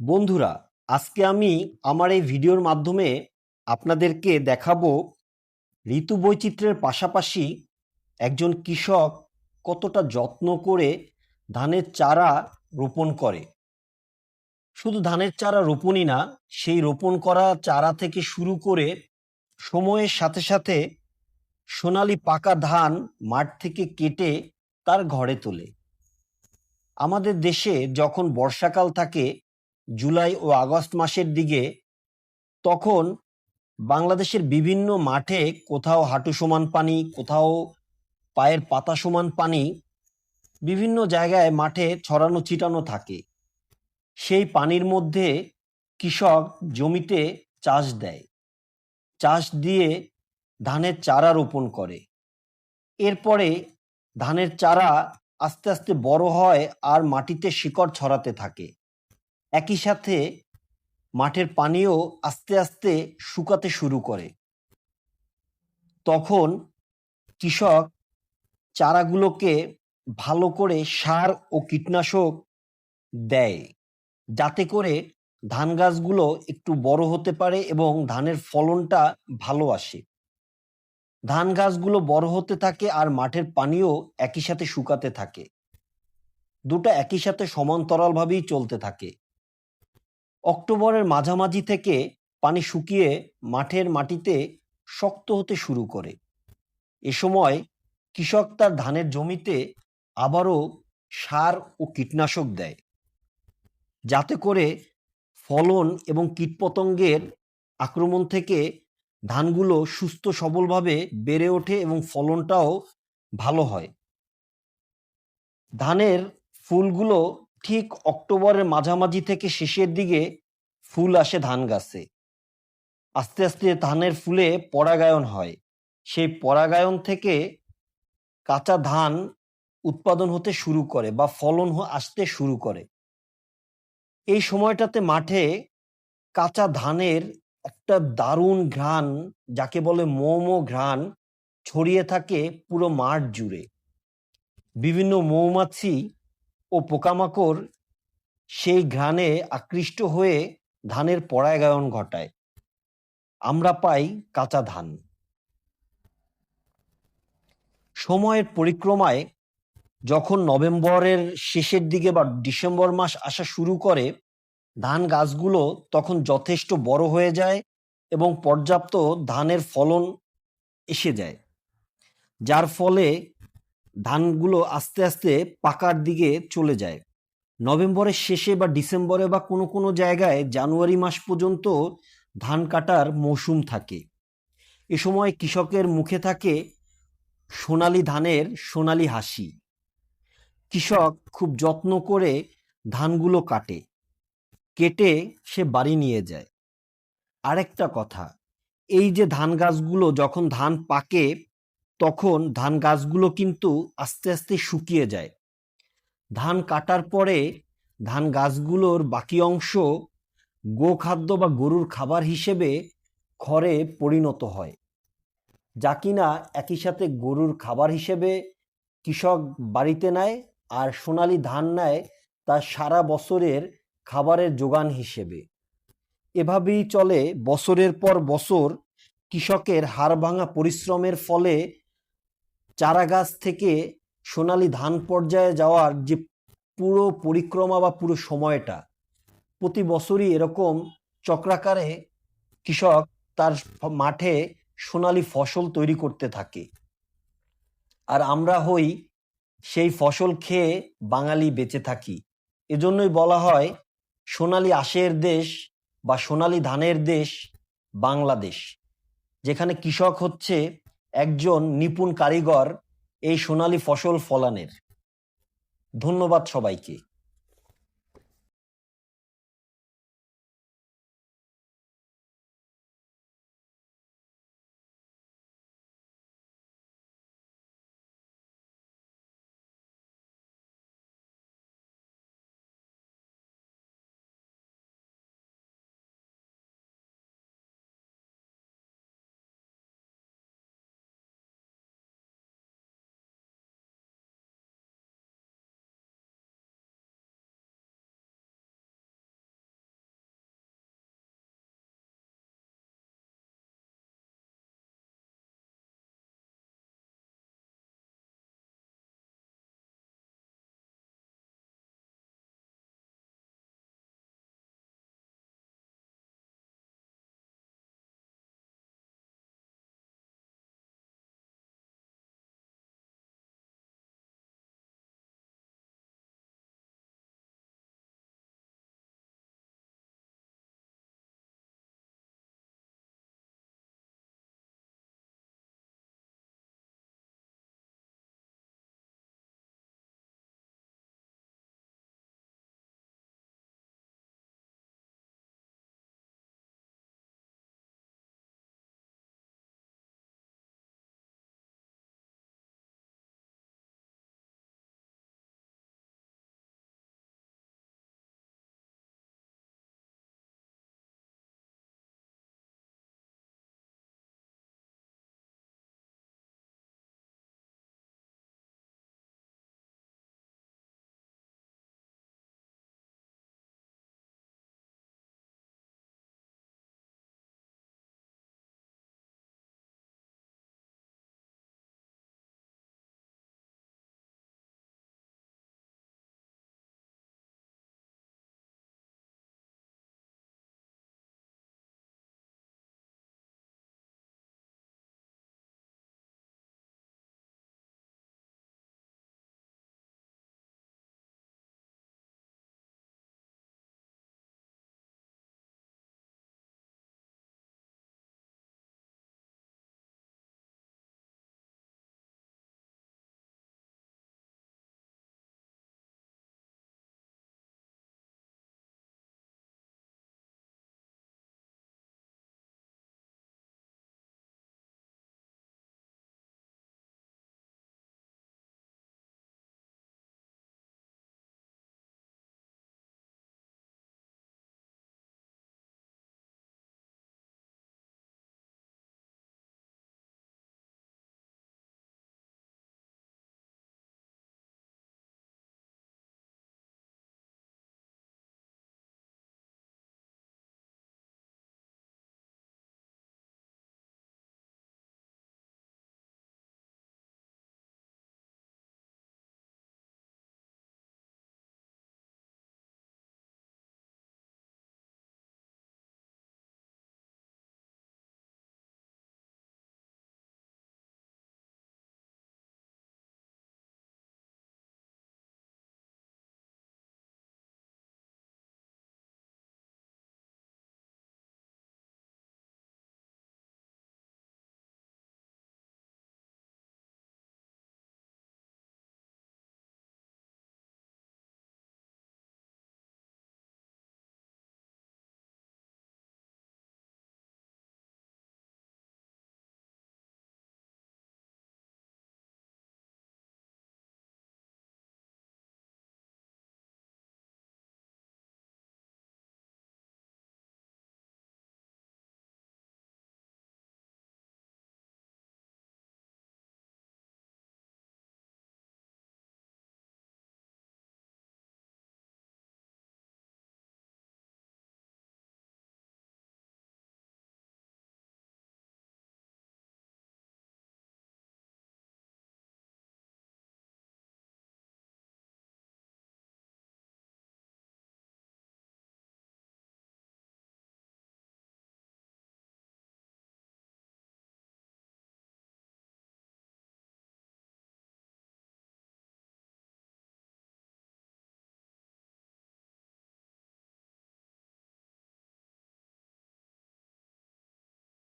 বন্ধুরা, আজকে আমি আমার এই ভিডিওর মাধ্যমে আপনাদেরকে দেখাবো ঋতু বৈচিত্র্যের পাশাপাশি একজন কৃষক কতটা যত্ন করে ধানের চারা রোপণ করে। শুধু ধানের চারা রোপণই না, সেই রোপণ করা চারা থেকে শুরু করে সময়ের সাথে সাথে সোনালি পাকা ধান মাঠ থেকে কেটে তার ঘরে তোলে। আমাদের দেশে যখন বর্ষাকাল থাকে জুলাই ও আগস্ট মাসের দিকে তখন বাংলাদেশের বিভিন্ন মাঠে কোথাও হাঁটু সমান পানি, কোথাও পায়ের পাতা সমান পানি বিভিন্ন জায়গায় মাঠে ছড়ানো ছিটানো থাকে। সেই পানির মধ্যে কৃষক জমিতে চাষ দেয়। চাষ দিয়ে ধানের চারা রোপণ করে। এরপরে ধানের চারা আস্তে আস্তে বড় হয় আর মাটিতে শিকড় ছড়াতে থাকে। একই সাথে মাঠের পানিও আস্তে আস্তে শুকাতে শুরু করে। তখন কৃষক চারাগুলোকে ভালো করে সার ও কীটনাশক দেয়, যাতে করে ধান গাছগুলো একটু বড় হতে পারে এবং ধানের ফলনটা ভালো আসে। ধান গাছগুলো বড় হতে থাকে আর মাঠের পানিও একই সাথে শুকাতে থাকে। দুটো একই সাথে সমান্তরালভাবেই চলতে থাকে। অক্টোবরের মাঝামাঝি থেকে পানি শুকিয়ে মাঠের মাটিতে শক্ত হতে শুরু করে। এ সময় কৃষক তার ধানের জমিতে আবারও সার ও কীটনাশক দেয়। যাতে করে ফলন এবং কীটপতঙ্গের আক্রমণ থেকে ধানগুলো সুস্থ সবলভাবে বেড়ে ওঠে এবং ফলনটাও ভালো হয়। ধানের ফুলগুলো ঠিক অক্টোবরের মাঝামাঝি থেকে শেষের দিকে ফুল আসে ধান গাছে। আস্তে আস্তে ধানের ফুলে পরাগায়ন হয়। সেই পরাগায়ন থেকে কাঁচা ধান উৎপাদন হতে শুরু করে বা ফলন আসতে শুরু করে। এই সময়টাতে মাঠে কাঁচা ধানের একটা দারুণ ঘ্রাণ, যাকে বলে মোমো ঘ্রাণ, ছড়িয়ে থাকে পুরো মাঠ জুড়ে। বিভিন্ন মৌমাছি ও পোকামাকড় সেই ঘ্রাণে আকৃষ্ট হয়ে ধানের পরাগায়ন ঘটায়। আমরা পাই কাঁচা ধান। সময়ের পরিক্রমায় যখন নভেম্বরের শেষের দিকে বা ডিসেম্বর মাস আসা শুরু করে, ধান গাছগুলো তখন যথেষ্ট বড় হয়ে যায় এবং পর্যাপ্ত ধানের ফলন এসে যায়। যার ফলে ধানগুলো আস্তে আস্তে পাকার দিকে চলে যায়। নভেম্বরের শেষে বা ডিসেম্বরে বা কোনো কোনো জায়গায় জানুয়ারি মাস পর্যন্ত ধান কাটার মৌসুম থাকে। এ সময় কৃষকের মুখে থাকে সোনালি ধানের সোনালি হাসি। কৃষক খুব যত্ন করে ধানগুলো কাটে, কেটে সে বাড়ি নিয়ে যায়। আরেকটা কথা, এই যে ধান গাছগুলো যখন ধান পাকে তখন ধান গাছগুলো কিন্তু আস্তে আস্তে শুকিয়ে যায়। ধান কাটার পরে ধান গাছগুলোর বাকি অংশ গোখাদ্য বা গরুর খাবার হিসেবে খড়ে পরিণত হয়, যা কিনা একই সাথে গরুর খাবার হিসেবে কৃষক বাড়িতে নেয় আর সোনালি ধান নেয় তার সারা বছরের খাবারের যোগান হিসেবে। এভাবেই চলে বছরের পর বছর কৃষকের হাড় ভাঙা পরিশ্রমের ফলে চারা গাছ থেকে সোনালি ধান পর্যায়ে যাওয়ার যে পুরো পরিক্রমা বা পুরো সময়টা, প্রতি বছরই এরকম চক্রাকারে কৃষক তার মাঠে সোনালি ফসল তৈরি করতে থাকে। আর আমরা হই সেই ফসল খেয়ে বাঙালি বেঁচে থাকি। এজন্যই বলা হয় সোনালি আশের দেশ বা সোনালি ধানের দেশ বাংলাদেশ, যেখানে কৃষক হচ্ছে একজন নিপুণ কারিগর এই সোনালি ফসল ফলানের। ধন্যবাদ সবাইকে।